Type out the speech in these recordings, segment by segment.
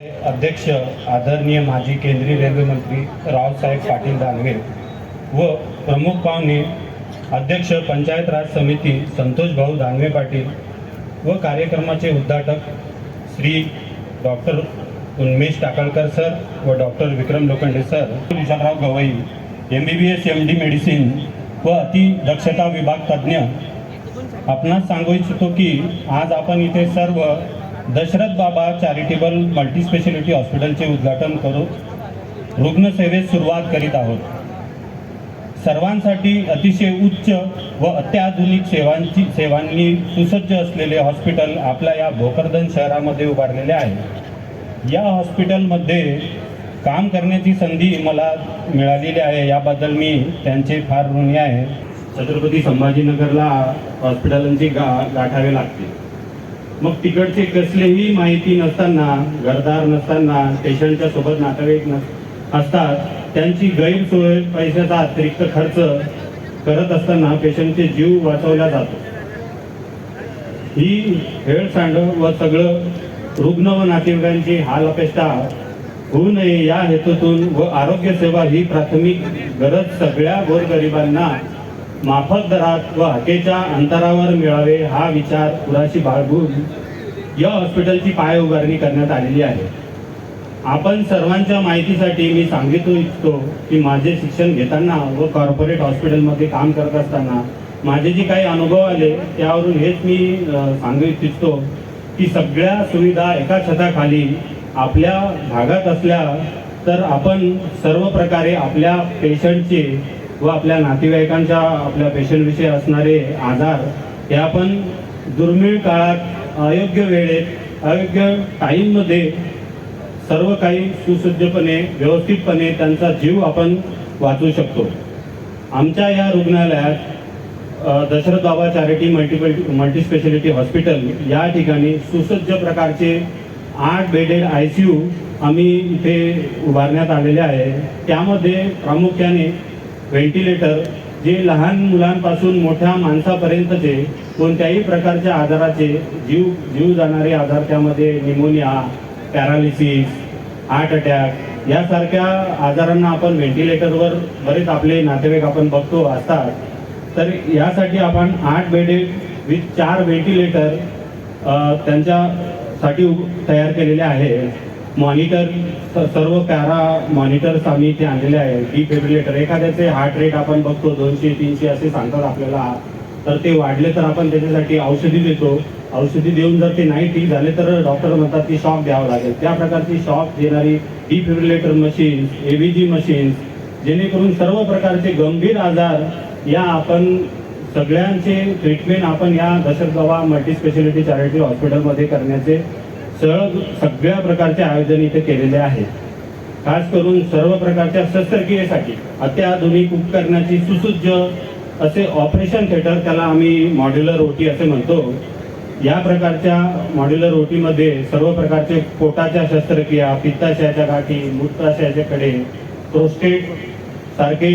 अध्यक्ष आदरणीय माजी केंद्रीय रेल्वे मंत्री रावसाहेब पाटील दानवे व प्रमुख पाहुणे अध्यक्ष पंचायत राज समिती संतोष भाऊ दानवे पाटील व कार्यक्रमाचे उद्घाटक श्री डॉक्टर उन्मेश टाकळकर सर व doctor Vikram Lokhande sir. Vishalrao Gawai M B B S M D medicine व अतिदक्षता विभाग तज्ज्ञ. आपणास सांगू इच्छितो की आज आपण इथे सर्व दशरथ बाबा चॅरिटेबल मल्टीस्पेशालिटी हॉस्पिटलचे उद्घाटन करून रुग्णसेवेस सुरुवात करीत आहोत. सर्वांसाठी अतिशय उच्च व अत्याधुनिक सेवांची सेवांनी सुसज्ज असलेले हॉस्पिटल आपल्या या भोकरदन शहरामध्ये उभारलेले आहे. या हॉस्पिटलमध्ये काम करण्याची संधी मला मिळालेली आहे. याबद्दल मी त्यांचे फार ऋणी आहे. छत्रपती संभाजीनगरला हॉस्पिटलांची गा गाठावे लागते मग तिकडचे कसलेही माहिती नसताना घरदार नसताना पेशंटच्या सोबत नातेवाईक नस असतात त्यांची गैरसोय पैशाचा अतिरिक्त खर्च करत असताना पेशंटचे जीव वाचवला जातो. ही हेळसांड व सगळं रुग्ण व नातेवाईकांची हाल अपेक्षा होऊ नये या हेतूतून व आरोग्य सेवा ही प्राथमिक गरज सगळ्या गोरगरिबांना माफक दरात व हाकेच्या अंतरावर मिळावे हा विचार पुराशी बाळगून या हॉस्पिटलची पाय उभारणी करण्यात आलेली आहे. आपण सर्वांच्या माहितीसाठी मी सांगितू इच्छितो की माझे शिक्षण घेताना व कॉर्पोरेट हॉस्पिटलमध्ये काम करत असताना माझे जे काही अनुभव आले त्यावरून हेच मी सांगू इच्छितो की सगळ्या सुविधा एका छताखाली आपल्या भागात असल्या तर आपण सर्व प्रकारे आपल्या पेशंटचे व आपल्या नातेवाईकांच्या आपल्या पेशंटविषयी असणारे आजार हे आपण दुर्मिळ काळात अयोग्य वेळेत अयोग्य टाईममध्ये सर्व काही सुसज्जपणे व्यवस्थितपणे त्यांचा जीव आपण वाचवू शकतो. आमच्या या रुग्णालयात दशरथ बाबा चॅरिटी मल्टिपल मल्टीस्पेशालिटी हॉस्पिटल या ठिकाणी सुसज्ज प्रकारचे आठ बेडेड आय सी यू आम्ही इथे उभारण्यात आलेले आहे. त्यामध्ये प्रामुख्याने व्हेंटिलेटर जे लहान मुलांपासून मोठ्या माणसापर्यंतचे कोणत्याही प्रकारच्या आजाराचे जीव जीव जाणारे आजार त्यामध्ये निमोनिया पॅरालिसिस हार्ट अटॅक यासारख्या आजारांना आपण व्हेंटिलेटरवर बरेच आपले नातेवाईक आपण बघतो असतात. तर यासाठी आपण आठ बेडेड विथ चार व्हेंटिलेटर त्यांच्यासाठी तयार केलेले आहे. मॉनिटर सर्व पॅरा मॉनिटर्स आम्ही इथे आणलेले आहे डिफेब्रिलेटर एखाद्याचे हार्ट रेट आपण बघतो दोनशे तीनशे असे सांगतात आपल्याला. तर ते वाढले तर आपण त्याच्यासाठी औषधी देतो. औषधी देऊन जर ते नाही ठीक झाले तर डॉक्टर म्हणतात की शॉक द्यावं लागेल. त्या प्रकारची शॉक देणारी डिफिब्रिलेटर मशीन एव्हीजी मशीन्स जेणेकरून सर्व प्रकारचे गंभीर आजार या आपण सगळ्यांचे ट्रीटमेंट आपण या दशक मल्टी स्पेशालिटी चॅरिटी हॉस्पिटलमध्ये करण्याचे सग सगळ्या प्रकारचे आयोजन इथे केलेले आहे खास करून सर्व प्रकारच्या शस्त्रक्रियेसाठी अत्याधुनिक उपकरणाची सुसज्ज असे ऑपरेशन थिएटर त्याला आम्ही मॉड्युलर ओटी असे म्हणतो. या प्रकारच्या मॉड्युलर ओटीमध्ये सर्व प्रकारचे पोटाच्या शस्त्रक्रिया पित्ताशयाच्या गाठी मूत्राशयाचे कडे प्रोस्टेट सारखे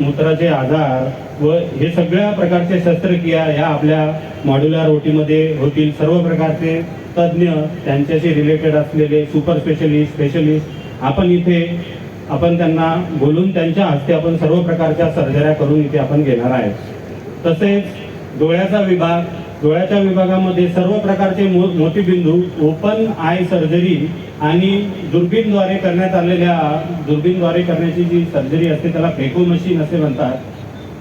मूत्राचे आजार व हे सगळ्या प्रकारचे शस्त्रक्रिया ह्या आपल्या मॉड्युलर ओटीमध्ये होतील. सर्व प्रकारचे तज्ज्ञ त्यांच्याशी रिलेटेड असलेले सुपर स्पेशलिस्ट स्पेशलिस्ट आपण इथे आपण त्यांना बोलून त्यांच्या हस्ते आपण सर्व प्रकारच्या सर्जऱ्या करून इथे आपण घेणार आहे तसेच डोळ्याचा विभाग डोळ्याच्या विभागामध्ये सर्व प्रकारचे मो- मोतीबिंदू ओपन आय सर्जरी आणि दुर्बीनद्वारे करण्यात आलेल्या दुर्बीनद्वारे करण्याची जी सर्जरी असते त्याला फेको मशीन असे म्हणतात.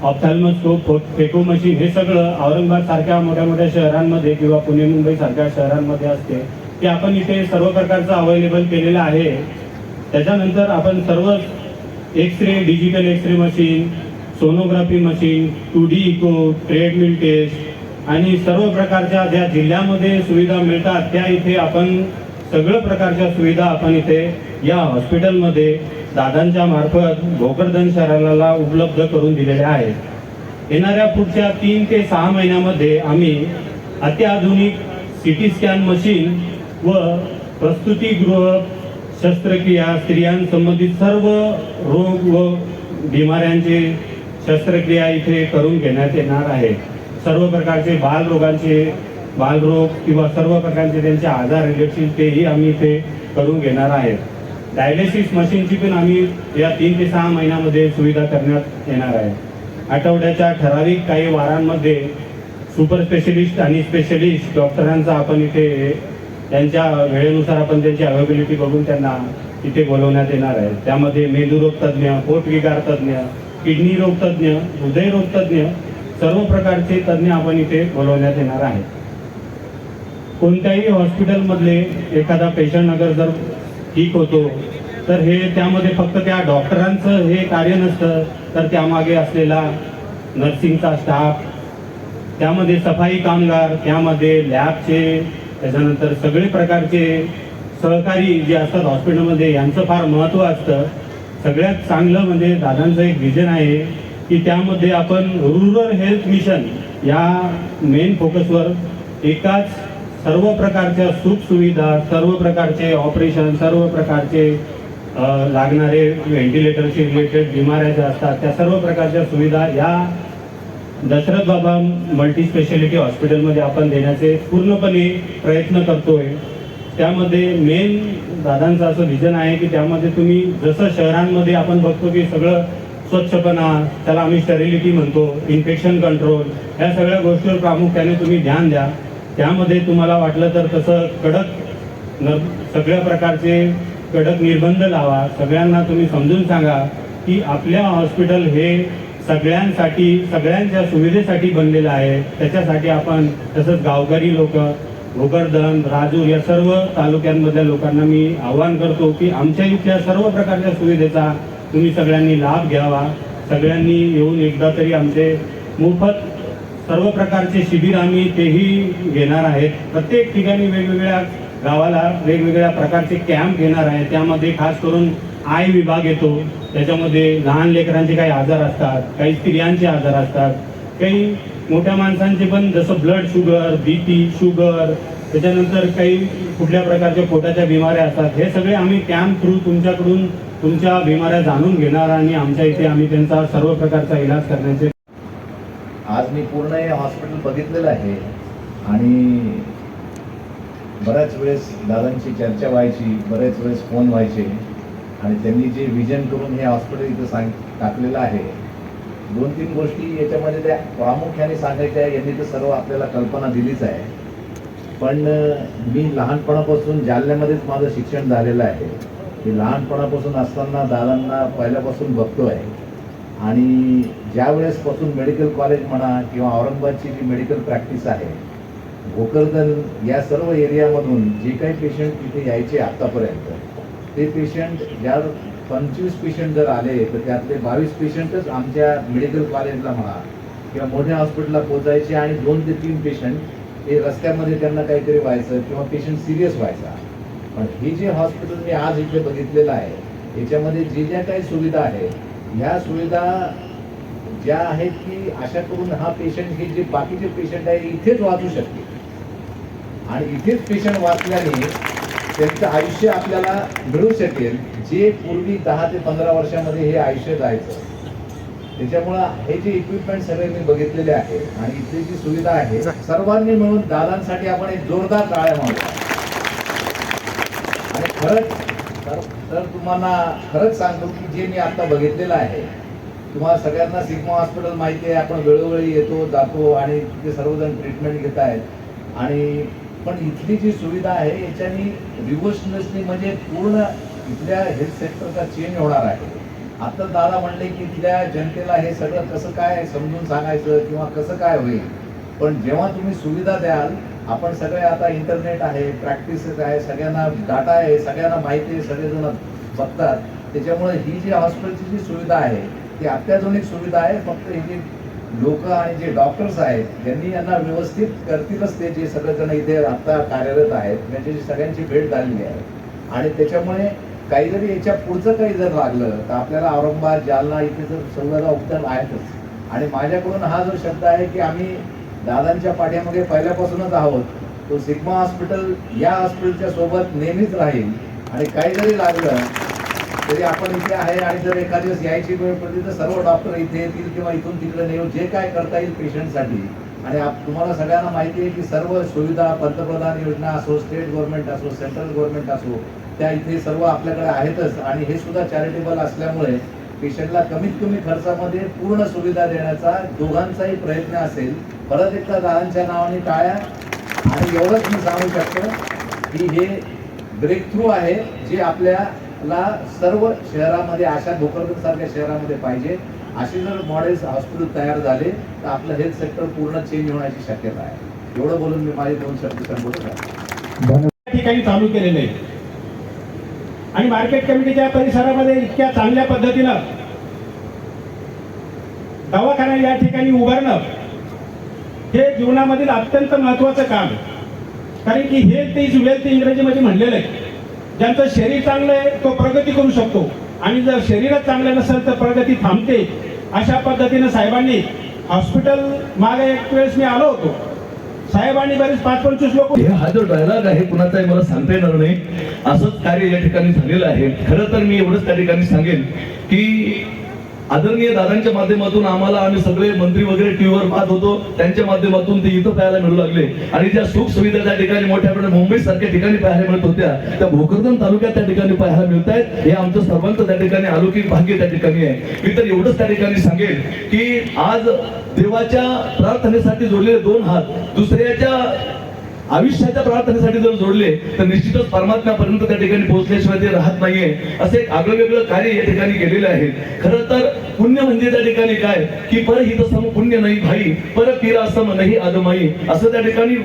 ऑप्थॅल्मोस्कोप फेको मशीन हे सगळं औरंगाबाद सारख्या मोठ्या मोठ्या शहरांमध्ये किंवा पुणे मुंबई सारख्या शहरांमध्ये असते. ते आपण इथे सर्व प्रकारचं अवेलेबल केलेलं आहे. त्याच्यानंतर आपण सर्व X ray digital X ray machine sonography machine two D echo treadmill test आणि सर्व प्रकारच्या ज्या जिल्ह्यामध्ये सुविधा मिळतात त्या इथे आपण सगळं प्रकारच्या सुविधा आपण इथे या हॉस्पिटलमध्ये दादांच्या मार्फत भोकरदन शहराला उपलब्ध करून दिलेल्या आहेत. येणाऱ्या पुढच्या तीन ते सहा महिन्यामध्ये आम्ही अत्याधुनिक सिटी स्कॅन मशीन व प्रस्तुतीगृह शस्त्रक्रिया स्त्रियांसंबंधित सर्व रोग व बिमाऱ्यांचे शस्त्रक्रिया इथे करून घेण्यात येणार आहे. सर्व प्रकारचे बालरोगांचे बालरोग किंवा सर्व प्रकारचे त्यांचे आजार रिलेटेड तेही आम्ही इथे करून घेणार आहेत. डायलिसिस मशीनची पण आम्ही या तीन ते सहा महिन्यामध्ये सुविधा करण्यात येणार आहे. आठवड्याच्या ठराविक काही वारांमध्ये सुपर स्पेशलिस्ट आणि स्पेशलिस्ट डॉक्टरांचा आपण इथे त्यांच्या वेळेनुसार आपण त्यांची अवेबिलिटी बघून त्यांना इथे बोलवण्यात येणार आहे. त्यामध्ये मेंदूरोग तज्ज्ञ पोटविकार तज्ज्ञ किडनी रोग तज्ज्ञ हृदयरोग तज्ज्ञ सर्व प्रकारचे तज्ज्ञ आपण इथे बोलवण्यात येणार आहे कोणत्याही हॉस्पिटलमधले एखादा पेशंट अगर जर ठीक होतो. तर हे त्यामध्ये फक्त त्या डॉक्टरांचं हे कार्य नसतं तर त्यामागे असलेला नर्सिंगचा स्टाफ त्यामध्ये सफाई कामगार त्यामध्ये लॅबचे त्याच्यानंतर सगळे प्रकारचे सहकारी जे असतात हॉस्पिटलमध्ये यांचं फार महत्त्व असतं. सगळ्यात चांगलं म्हणजे दादांचं एक विजन आहे की त्यामध्ये आपण रुरल हेल्थ मिशन या मेन फोकसवर एकाच सर्व प्रकारच्या सुखसुविधा सर्व प्रकारचे ऑपरेशन सर्व प्रकारचे लागणारे व्हेंटिलेटरशी रिलेटेड बिमाऱ्या ज्या असतात त्या सर्व प्रकारच्या सुविधा या दशरथ बाबा मल्टी स्पेशालिटी हॉस्पिटलमध्ये आपण देण्याचे पूर्णपणे प्रयत्न करतोय. त्यामध्ये मेन दादांचं असं विजन आहे की त्यामध्ये तुम्ही जसं शहरांमध्ये आपण बघतो की सगळं स्वच्छपणा त्याला आम्ही स्टेरिलिटी म्हणतो इन्फेक्शन कंट्रोल या सगळ्या गोष्टीवर प्रामुख्याने तुम्ही ध्यान द्या. त्यामध्ये तुम्हाला वाटलं तर तसं कडक न सगळ्या प्रकारचे कडक निर्बंध लावा. सगळ्यांना तुम्ही समजून सांगा की आपल्या हॉस्पिटल हे सगळ्यांसाठी सगळ्यांच्या सुविधेसाठी बनलेलं आहे. त्याच्यासाठी आपण तसंच गावकरी लोक भोकरदन राजूर या सर्व तालुक्यांमधल्या लोकांना मी आवाहन करतो की आमच्या इथल्या सर्व प्रकारच्या सुविधेचा तुम्ही सगळ्यांनी लाभ घ्यावा. सगळ्यांनी येऊन एकदा तरी आमचे मोफत सर्व प्रकारचे शिबिर आम्ही तेही घेणार आहेत. प्रत्येक ठिकाणी वेगवेगळ्या गावाला वेगवेगळ्या प्रकारचे कॅम्प घेणार आहे त्यामध्ये खास करून आय विभाग येतो. त्याच्यामध्ये लहान लेकरांचे काही आजार असतात काही स्त्रियांचे आजार असतात काही मोठ्या माणसांचे पण जसं blood sugar B P sugar त्याच्यानंतर काही कुठल्या प्रकारच्या पोटाच्या बिमाऱ्या असतात. हे सगळे आम्ही कॅम्प थ्रू तुमच्याकडून तुमच्या बिमाऱ्या जाणून घेणार आणि आमच्या इथे आम्ही त्यांचा सर्व प्रकारचा इलाज करण्याचे मी पूर्ण हे हॉस्पिटल बघितलेलं आहे. आणि बऱ्याच वेळेस दादांची चर्चा व्हायची बऱ्याच वेळेस फोन व्हायचे. आणि त्यांनी जे विजन करून हे हॉस्पिटल इथं सांग टाकलेलं आहे. दोन तीन गोष्टी याच्यामध्ये त्या प्रामुख्याने सांगायच्या यांनी तर सर्व आपल्याला कल्पना दिलीच आहे. पण मी लहानपणापासून जालन्यामध्येच माझं शिक्षण झालेलं आहे. मी लहानपणापासून असताना दादांना पहिल्यापासून बघतो आहे आणि ज्या वेळेसपासून मेडिकल कॉलेज म्हणा किंवा औरंगाबादची जी मेडिकल प्रॅक्टिस आहे भोकरदन या सर्व एरियामधून जे काही पेशंट तिथे यायचे आत्तापर्यंत ते पेशंट ज्या पंचवीस पेशंट जर आले तर त्यातले बावीस पेशंटच आमच्या मेडिकल कॉलेजला म्हणा किंवा मोठ्या हॉस्पिटलला पोचायचे आणि दोन ते तीन पेशंट हे रस्त्यामध्ये त्यांना काहीतरी व्हायचं किंवा पेशंट सिरियस व्हायचा. पण हे जे हॉस्पिटल मी आज इथे बघितलेलं आहे याच्यामध्ये जे ज्या काही सुविधा आहेत ह्या सुविधा ज्या आहेत की अशा करून हा पेशंट हे जे बाकीचे पेशंट आहे इथेच वाचू शकते आणि इथेच पेशंट वाचल्याने त्यांचं आयुष्य आपल्याला मिळू शकेल जे पूर्वी दहा ते पंधरा वर्षामध्ये हे आयुष्य जायचं. त्याच्यामुळं हे जे इक्विपमेंट सगळे मी बघितलेले आहे आणि इथली जी सुविधा आहे सर्वांनी मिळून दादांसाठी आपण एक जोरदार टाळ्या मारूया आणि खरंच तर तुम्हाला खरंच सांगतो की जे मी आता बघितलेलं आहे तुम्हाला सगळ्यांना सिग्मा हॉस्पिटल माहिती आहे आपण वेळोवेळी येतो जातो आणि तिथे सर्वजण ट्रीटमेंट घेत आहेत. आणि पण इथली जी सुविधा आहे याच्यानी रिव्होल्युशनरी म्हणजे पूर्ण इथल्या हेल्थ सेक्टरचा चेंज होणार आहे. आता दादा म्हणले की इथल्या जनतेला हे सगळं कसं काय समजून सांगायचं किंवा कसं काय होईल? पण जेव्हा तुम्ही सुविधा द्याल आपण सगळे आता इंटरनेट आहे प्रॅक्टिसेस आहे सगळ्यांना डाटा आहे सगळ्यांना माहिती आहे सगळेजण बघतात. त्याच्यामुळे ही जी हॉस्पिटलची जी सुविधा आहे ती अत्याधुनिक सुविधा आहे. फक्त ही जी लोक आणि जे डॉक्टर्स आहेत त्यांनी यांना व्यवस्थित करतीलच ते जे सगळेजण इथे आत्ता कार्यरत आहेत. त्यांची सगळ्यांची भेट झालेली आहे. आणि त्याच्यामुळे काही जरी याच्या पुढचं काही जर लागलं तर आपल्याला औरंगाबाद जालना इथे जर सगळ्याला उपचार आहेतच. आणि माझ्याकडून हा जो शब्द आहे की आम्ही दादांच्या पाठ्यामध्ये पहिल्यापासूनच आहोत. तो सिग्मा हॉस्पिटल या हॉस्पिटलच्या सोबत नेहमीच राहील. आणि काही जरी लागलं तरी आपण इथे आहे आणि जर एखाद दिवस यायची वेळ पडली तर सर्व डॉक्टर इथे येतील किंवा इथून तिकडे नेऊन जे काय करता येईल पेशंटसाठी आणि आप तुम्हाला सगळ्यांना माहिती आहे की सर्व सुविधा पंतप्रधान योजना असो स्टेट गव्हर्नमेंट असो सेंट्रल गव्हर्नमेंट असो त्या इथे सर्व आपल्याकडे आहेतच. आणि हे सुद्धा चॅरिटेबल असल्यामुळे पेशंटला कमीत कमी खर्चामध्ये पूर्ण सुविधा देण्याचा दोघांचाही प्रयत्न असेल. परत एकदा दादांच्या नावाने टाळ्या. आणि एवढंच मी सांगू शकतो की हे ब्रेक थ्रू आहे जे आपल्याला सर्व शहरामध्ये अशा भोकरदन सारख्या शहरामध्ये पाहिजे. असे जर मॉडेल्स हॉस्पिटल तयार झाले तर आपलं हेल्थ सेक्टर पूर्ण चेंज होण्याची शक्यता आहे. एवढं बोलून मी माझे दोन शब्द संबोधत ठिकाणी चालू केलेले आणि मार्केट कमिटीच्या परिसरामध्ये इतक्या चांगल्या पद्धतीनं दवाखाना या ठिकाणी उभारणं हे जीवनामधील अत्यंत महत्वाचं काम आहे. कारण की हेल्थ इज वेल्थ इंग्रजीमध्ये म्हणलेलं आहे. ज्यांचं शरीर चांगलं आहे तो प्रगती करू शकतो. आणि जर शरीरच चांगलं नसेल तर प्रगती थांबते. अशा पद्धतीनं साहेबांनी हॉस्पिटल मागे एक वेळेस मी आलो होतो. साहेबांनी बरेच पाच पंचवीस लोक हे हा जो डायलॉग आहे कुणाचाही मला सांगता येणार नाही. असंच कार्य या ठिकाणी झालेलं आहे. खरं तर मी एवढंच त्या ठिकाणी सांगेन की आदरणीय दादांच्या माध्यमातून आम्हाला आम्ही सगळे मंत्री वगैरे टीव्हीवर पाहत होतो. त्यांच्या माध्यमातून ते इथं पाहायला मिळू लागले. आणि ज्या सुख सुविधा त्या ठिकाणी मोठ्या प्रमाणात मुंबई सारख्या ठिकाणी पाहायला मिळत होत्या त्या भोकरदन तालुक्यात त्या ठिकाणी पाहायला मिळत आहेत हे आमचं सर्वांचं त्या ठिकाणी अलौकिक भाग्य त्या ठिकाणी आहे. मी तर एवढंच त्या ठिकाणी सांगेल की आज देवाच्या प्रार्थनेसाठी जोडलेले दोन हात दुसऱ्याच्या आयुष्याच्या प्रार्थनेसाठी जर जोडले तर निश्चितच परमात्म्यापर्यंत त्या ठिकाणी पोहोचल्याशिवाय ते राहत नाहीये. असं एक आगळं वेगळं कार्य या ठिकाणी केलेलं आहे. खरं तर पुण्य म्हणजे त्या ठिकाणी काय? की पर हित सम पुण्य नाही भाई पर किरा सम नाही आदमाई. असं त्या ठिकाणी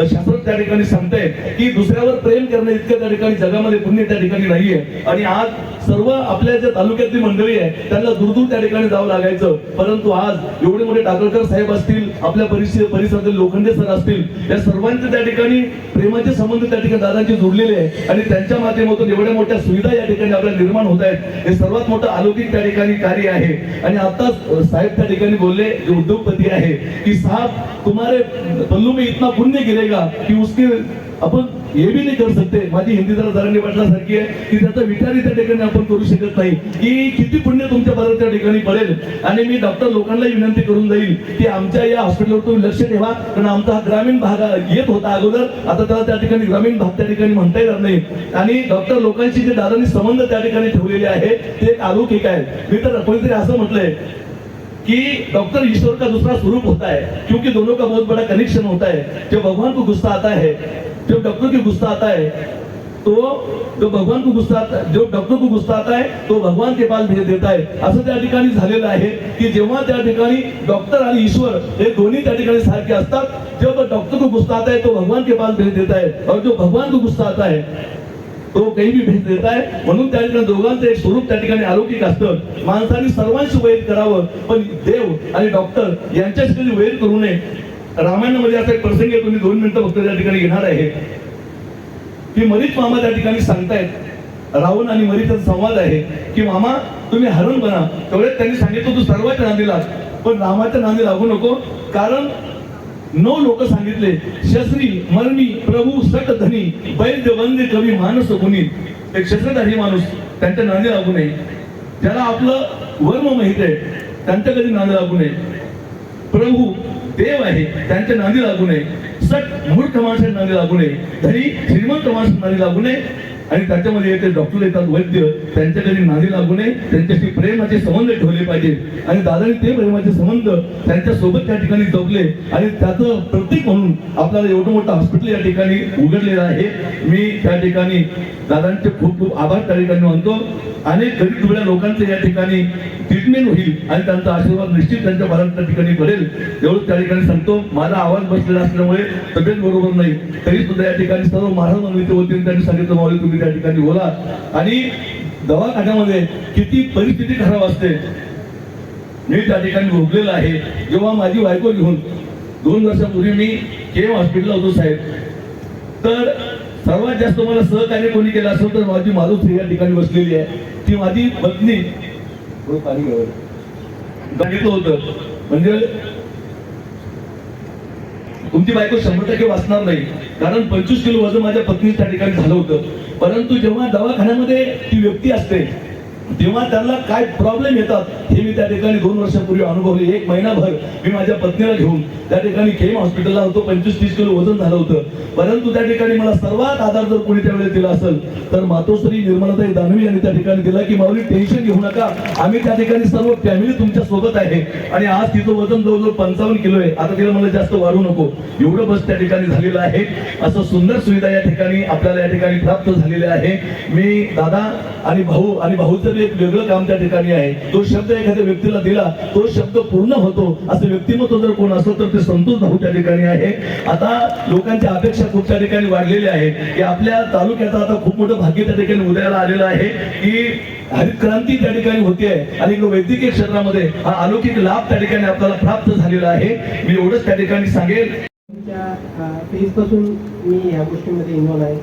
शास्त्र त्या ठिकाणी सांगताय की दुसऱ्यावर प्रेम करणं इतकं त्या ठिकाणी जगामध्ये पुण्य त्या ठिकाणी नाहीये. आणि आज सर्व आपल्या ज्या तालुक्यातली मंडळी आहे त्यांना दूरदूर त्या ठिकाणी जावं लागायचं. परंतु आज एवढे मोठे टाकळकर साहेब असतील आपल्या परिसर परिसरातील लोखंडे सर असतील या सर्वांचे त्या ठिकाणी प्रेमाचे संबंध त्या ठिकाणी दादांचे जोडलेले आहे आणि त्यांच्या माध्यमातून एवढ्या मोठ्या सुविधा या ठिकाणी आपल्याला निर्माण होत आहेत. हे सर्वात मोठं अलौकिक त्या ठिकाणी कार्य आहे. आणि आता साहेब त्या ठिकाणी बोलले जे उद्योगपती आहे की साहब तुम्हारे पल्लू में इतना पुण्य गिरेगा की उसके आपण हे बी नाही करू शकते. माझी हिंदी जरा जरांनी वाटल्यासारखी आहे. की त्याचा विचारही त्या ठिकाणी आपण करू शकत नाही. की किती पुण्य तुमच्या बरोबर त्या ठिकाणी पडेल. आणि मी डॉक्टर लोकांनाही विनंती करून जाईल की आमच्या या हॉस्पिटलवर तुम्ही लक्ष ठेवा. कारण आमचा हा ग्रामीण भाग येत होता अगोदर. आता त्याला त्या ठिकाणी ग्रामीण भाग त्या ठिकाणी म्हणता येणार नाही. आणि डॉक्टर लोकांशी जे दादांनी संबंध त्या ठिकाणी ठेवलेले आहे ते एक अलौकिक आहे. मी तर कोणीतरी असं म्हटलंय कि डॉक्टर ईश्वर का दूसरा स्वरूप होता है, क्योंकि दोनों का बहुत बड़ा कनेक्शन होता है। जब भगवान को गुस्सा आता है, जब डॉक्टर को गुस्सा आता है तो जो भगवान को गुस्सा आता जो डॉक्टर को गुस्सा आता है तो भगवान के पास भेज देता है। असं त्या ठिकाणी झालेलं आहे की जेव्हा त्या ठिकाणी डॉक्टर आणि ईश्वर हे दोन्ही त्या ठिकाणी सारखे असतात, जब डॉक्टर को गुस्सा आता है तो भगवान के पास भेज देता है। और जो भगवान को गुस्सा आता है तो काही बी भेट देत आहे. म्हणून त्या ठिकाणी दोघांचं एक स्वरूप त्या ठिकाणी अलौकिक असतं. माणसाने सर्वांशी वैर करावं पण देव आणि डॉक्टर यांच्याशी कधी वैर करू नये. रामायणामध्ये असा एक प्रसंग आहे तुम्ही दोन मिनिटं फक्त त्या ठिकाणी घेणार आहे. की मरीच मामा त्या ठिकाणी सांगतायत. रावण आणि मरीचा संवाद आहे की मामा तुम्ही हरण बना. तेवढ्यात त्यांनी सांगितलं तू सर्वांच्या नांदी लाग. पण रामाच्या नांदी लागू नको कारण नऊ लोक सांगितले शस्त्री मरणी प्रभू सट धनी वैद्य वंदे कवी माणूस कुणी एक शस्त्रधारी माणूस त्यांच्या नांदी लागू नये. त्याला आपलं वर्म माहीत आहे. त्यांच्या कधी नांदी लागू नये. प्रभू देव आहे त्यांच्या नांदी लागू नये. सट मूर्ख माणसाच्या नांदी लागू नये. धनी श्रीमंत माणसाच्या नांदी लागू नये. आणि त्याच्यामध्ये येते डॉक्टर येतात वैद्य त्यांच्या कधी नादी लागू नये त्यांच्याशी प्रेमाचे संबंध ठेवले पाहिजे. आणि दादाने ते प्रेमाचे संबंध त्यांच्यासोबत त्या ठिकाणी जपले. आणि त्याचं प्रतीक म्हणून आपल्याला एवढं मोठं हॉस्पिटल या ठिकाणी उघडलेलं आहे. मी त्या ठिकाणी दादांचे खूप खूप आभार त्या ठिकाणी मानतो. अनेक गरीब दुबळ्या लोकांचं या ठिकाणी ट्रीटमेंट होईल आणि त्यांचा आशीर्वाद निश्चित त्यांच्या भारत त्या ठिकाणी पडेल एवढंच त्या ठिकाणी सांगतो. माझा आवाज बसलेला असल्यामुळे तब्येत बरोबर नाही. तरी सुद्धा या ठिकाणी सर्व महाराज मंडळीच्या वतीने त्यांनी सांगितलं. मावळे तुम्ही त्या ठिकाणी बोला. आणि दवाखान्यामध्ये किती परिस्थिती खराब असते. मी त्या ठिकाणी भोगलेलं आहे. जेव्हा माझी बायको घेऊन दोन वर्षापूर्वी मी केम हॉस्पिटलला होतो साहेब. तर सर्वात जास्त मला सहकार्य कोणी केलं असेल तर माझी मारुती या ठिकाणी बसलेली आहे. ती माझी पत्नी. पाणी सांगितलं होतं. म्हणजे तुमची बायको शंभर टक्के वाचणार नाही. कारण पंचवीस किलो वजन माझ्या पत्नी त्या ठिकाणी झालं होतं. परंतु जेव्हा दवाखान्यामध्ये ती व्यक्ती असते तेव्हा त्यांना काय प्रॉब्लेम येतात हे मी त्या ठिकाणी दोन वर्षापूर्वी अनुभवले. एक महिनाभर मी माझ्या पत्नीला घेऊन त्या ठिकाणी केम हॉस्पिटलला होतो. पंचवीस तीस किलो वजन झालं होतं. परंतु त्या ठिकाणी मला सर्वात आधार जर कोणी त्यावेळेस दिला असेल तर मातोश्री निर्मलाताई दानवी यांनी त्या ठिकाणी दिला की माऊली टेन्शन घेऊ नका. आम्ही त्या ठिकाणी सर्व फॅमिली तुमच्यासोबत आहे. आणि आज तिचं वजन जवळजवळ पंचावन्न किलो आहे. आता तिला मला जास्त वाढू नको. एवढं बस त्या ठिकाणी झालेलं आहे. असं सुंदर सुविधा या ठिकाणी आपल्याला या ठिकाणी प्राप्त झालेल्या आहे. मी दादा आणि भाऊ आणि भाऊचं बी एक वेगळं काम त्या ठिकाणी आहे. तो शब्द एखाद्या व्यक्तीला दिला तो शब्द पूर्ण होतो. असं व्यक्तिमत्व जर कोण असलं तर ते संतोष भाऊ त्या ठिकाणी आहे. आता लोकांच्या अपेक्षा खूप त्या ठिकाणी वाढलेल्या आहे की आपल्या तालुक्याचं आता खूप मोठं भाग्य त्या ठिकाणी उदयाला आलेलं आहे. की हरित क्रांती त्या ठिकाणी होते आणि वैद्यकीय क्षेत्रामध्ये हा अलौकिक लाभ त्या ठिकाणी आपल्याला प्राप्त झालेला आहे. मी एवढंच त्या ठिकाणी सांगेल. त्या फेजपासून मी ह्या गोष्टीमध्ये इन्व्हॉल्व आहे.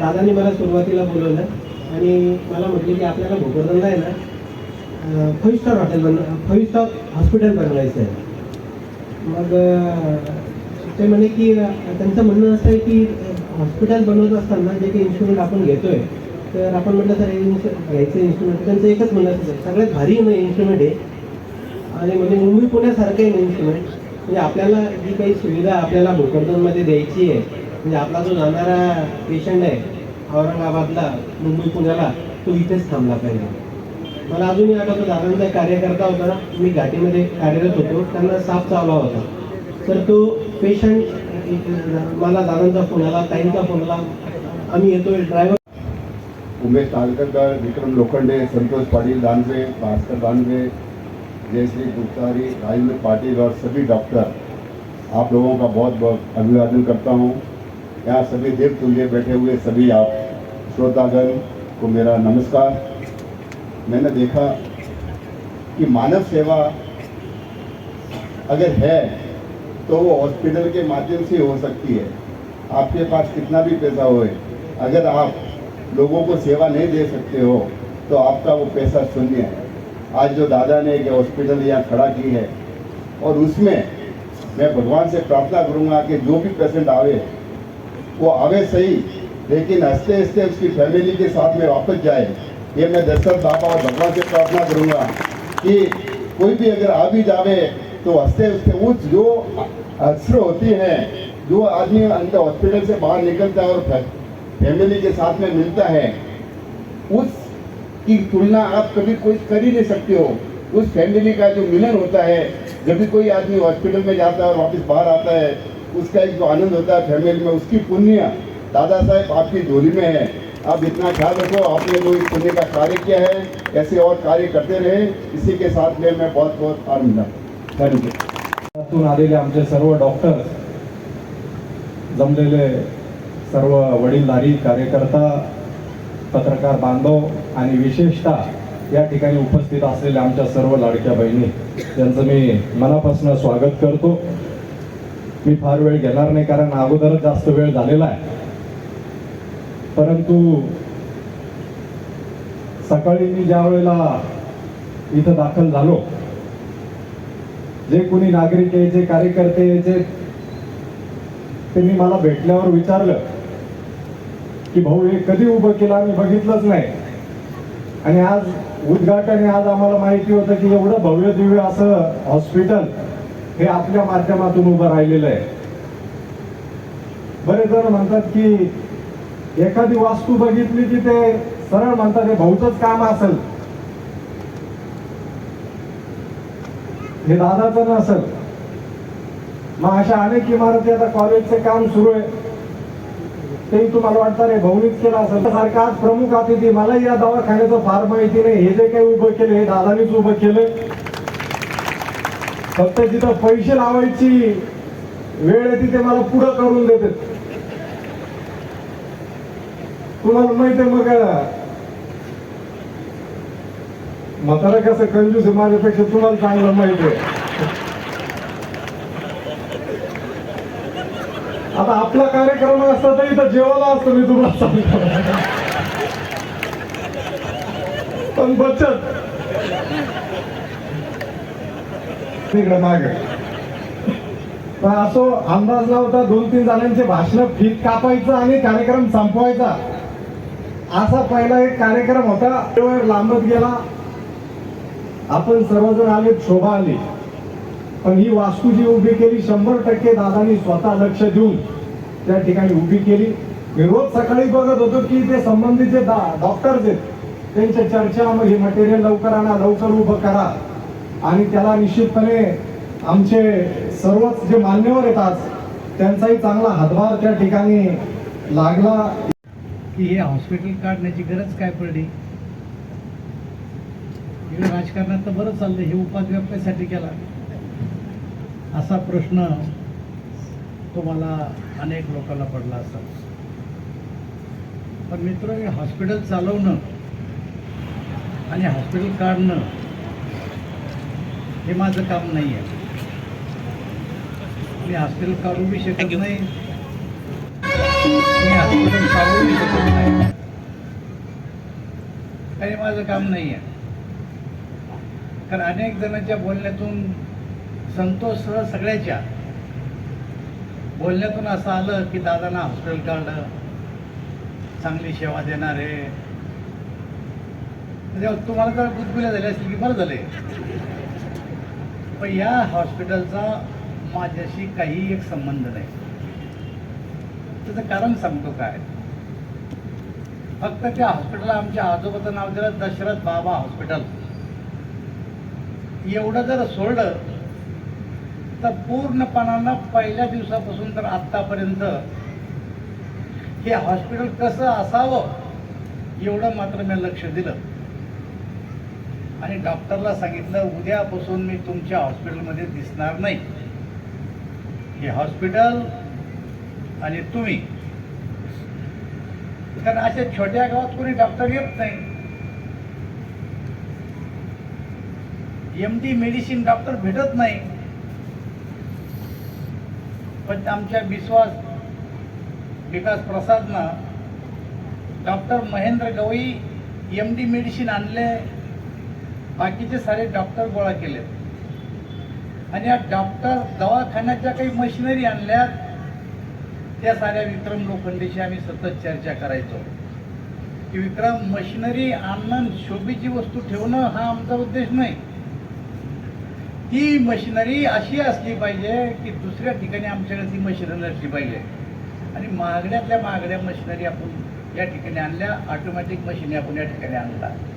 दादांनी मला सुरुवातीला बोलवलं. आणि मला म्हटले की आपल्याला भोकरदनला आहे ना फाईव्ह स्टार हॉटेल बन फाईव्ह स्टार हॉस्पिटल बनवायचं आहे. मग ते म्हणे की त्यांचं म्हणणं असं आहे की हॉस्पिटल बनवत असताना जे काही इन्स्ट्रुमेंट आपण घेतोय तर आपण म्हटलं सर हे घ्यायचं इन्स्ट्रुमेंट त्यांचं एकच म्हणणं असतं सगळ्यात भारी इन्स्ट्रुमेंट आहे आणि म्हणजे मुंबई पुण्यासारखं आहे इन्स्ट्रुमेंट म्हणजे आपल्याला जी काही सुविधा आपल्याला भोकरदनमध्ये द्यायची आहे म्हणजे आपला जो जाणारा पेशंट आहे औरंगाबादला मुंबई पुण्याला तो इथेच थांबला पाहिजे. मला अजूनही आठवतो दादांचा कार्यकर्ता होता मी घाटीमध्ये कार्यरत होतो. त्यांना साप चावला होता. तर तो पेशंट मला दादांचा फोन आला ताईंचा फोन आला. आम्ही येतोय. ड्रायव्हर उमेश तालकरकर विक्रम लोखंडे संतोष पाटील दानवे भास्कर दानवे जयश्री गुप्तारी राजेंद्र पाटिल और सभी डॉक्टर आप लोगों का बहुत बहुत अभिवादन करता हूँ। यहाँ सभी देव तुल्य बैठे हुए सभी आप श्रोतागण को मेरा नमस्कार। मैंने देखा कि मानव सेवा अगर है तो वो हॉस्पिटल के माध्यम से हो सकती है। आपके पास कितना भी पैसा होए, अगर आप लोगों को सेवा नहीं दे सकते हो तो आपका वो पैसा शून्य है। आज जो दादा ने एक हॉस्पिटल यहाँ खड़ा की है, और उसमें मैं भगवान से प्रार्थना करूँगा कि जो भी पेशेंट आवे, वो आवे सही लेकिन हँसते हँसते उसकी फैमिली के साथ में वापस जाए, ये मैं दशरथ बाबा और भगवान से प्रार्थना करूँगा कि कोई भी अगर आ भी जावे तो हँसते हँसते उस जो अश्रु होती हैं, जो आदमी अंदर हॉस्पिटल से बाहर निकलता है और फैमिली के साथ में मिलता है, उस की तुलना आप कभी कोई कर ही नहीं सकते हो। उस फैमिली का जो मिलन होता है, जब भी कोई आदमी हॉस्पिटल में जाता है और वापस बाहर आता है, उसका एक जो आनंद होता है फैमिली में, उसकी पुण्य दादा साहब आपकी झोली में है। आप इतना ख्याल रखो आपने जो इस पुण्य का कार्य किया है ऐसे और कार्य करते रहे। इसी के साथ में मैं बहुत बहुत आनंद थैंक यू आलेले आमचे सर्व डॉक्टर जमलेले सर्व वडीलधारी कार्यकर्ता पत्रकार बांधव आणि विशेषतः या ठिकाणी उपस्थित असलेल्या आमच्या सर्व लाडक्या बहिणी त्यांचं मी मनापासून स्वागत करतो. मी फार वेळ घेणार नाही कारण अगोदरच जास्त वेळ झालेला आहे. परंतु सकाळी मी ज्या वेळेला इथं दाखल झालो जे कोणी नागरिक आहे जे कार्यकर्ते यायचे त्यांनी मला भेटल्यावर विचारलं की भाऊ हे कधी उभं केलं? आम्ही बघितलंच नाही. आणि आज उद्घाटन आज आम्हाला माहिती होतं की एवढं भव्य दिव्य असं हॉस्पिटल हे आपल्या माध्यमातून उभं राहिलेलं आहे. बरेच जण म्हणतात की एखादी वास्तू बघितली की ते सरळ म्हणतात हे भाऊचंच काम असेल. हे दादाचं नसेल मग अशा अनेक इमारती आता कॉलेजचे काम सुरू आहे. तेही तुम्हाला वाटतं रे भाऊनीच केलं असेल. सारखा आज प्रमुख अतिथी मला या दवाखान्याचं फार माहिती नाही. हे जे काही उभं केलं हे दादानीच उभं केलं. फक्त जिथं पैसे लावायची वेळ आहे तिथे मला पुढं करून देते तुम्हाला माहिती आहे मग? म्हातारा कसं कंजूस माझ्यापेक्षा तुम्हाला चांगलं माहिती आहे. आता आपला कार्यक्रम असता तर इथं जेवायला असतो मी तुम्हाला सांगतो. पण बचत. तिकडे माग. पण असो अंदाज लावता दोन तीन जणांचे भाषण फीत कापायचं आणि कार्यक्रम संपवायचा. असा पहिला एक कार्यक्रम होता. वेळेवर लांबत गेला. आपण सर्वजण आले शोभा आली. पण ही वास्तू जी उभी केली शंभर टक्के दादानी स्वतः लक्ष देऊन त्या ठिकाणी उभी केली. मी रोज सकाळी बघत होतो की ते संबंधित जे डॉक्टर्स आहेत त्यांच्या चर्चा मग हे मटेरियल लवकर आणा लवकर उभं करा. आणि त्याला निश्चितपणे आमचे सर्वच जे मान्यवर येतात आज त्यांचाही चांगला हातभार त्या ठिकाणी लागला. की हे हॉस्पिटल काढण्याची गरज काय पडली? इकडे राजकारणात तर बरं चाललंय हे उपाध्यक्षासाठी केला. असा प्रश्न तुम्हाला अनेक लोकांना पडला असेल. पण मित्र हे हॉस्पिटल चालवणं आणि हॉस्पिटल काढणं हे माझं काम नाही आहे मी हॉस्पिटल काढू बी शकत नाही. मी शकत नाही. काही माझं काम नाही आहे कारण अनेक जणांच्या बोलण्यातून संतोष सह सगळ्याच्या. बोलण्यातून असं आलं की दादांना हॉस्पिटल काढलं चांगली सेवा देणार आहे. म्हणजे तुम्हाला तर गुदगुल्या झाल्या असतील की बरं झाले पण या हॉस्पिटलचा माझ्याशी काही एक संबंध नाही. त्याचं कारण सांगतो काय? फक्त त्या हॉस्पिटलला आमच्या आजोबाचं नाव दिलं दशरथ बाबा हॉस्पिटल एवढं जर सोडलं तर पूर्णपणानं पहिल्या दिवसापासून तर आत्तापर्यंत हे हॉस्पिटल कसं असावं एवढं मात्र मी लक्ष दिलं. आणि डॉक्टरला सांगितलं उद्यापासून मी तुमच्या हॉस्पिटलमध्ये दिसणार नाही. हे हॉस्पिटल आणि तुम्ही. कारण अशा छोट्या गावात कोणी डॉक्टर येत नाही. एम डी मेडिसिन डॉक्टर भेटत नाही. पण आमच्या Vishwas Vikas प्रसादनं doctor Mahendra Gawai M D medicine आणले. बाकीचे सारे डॉक्टर गोळा केले आणि या डॉक्टर दवाखान्याच्या काही मशिनरी आणल्यात. त्या साऱ्या विक्रम लोखंडेशी आम्ही सतत चर्चा करायचो. की विक्रम मशिनरी आणणं शोभेची वस्तू ठेवणं हा आमचा उद्देश नाही. ती मशिनरी अशी असली पाहिजे की दुसऱ्या ठिकाणी आमच्याकडे ती मशिनरी असली पाहिजे. आणि महागड्यातल्या महागड्या मशिनरी आपण या ठिकाणी आणल्या ऑटोमॅटिक मशिनरी आपण या ठिकाणी आणला.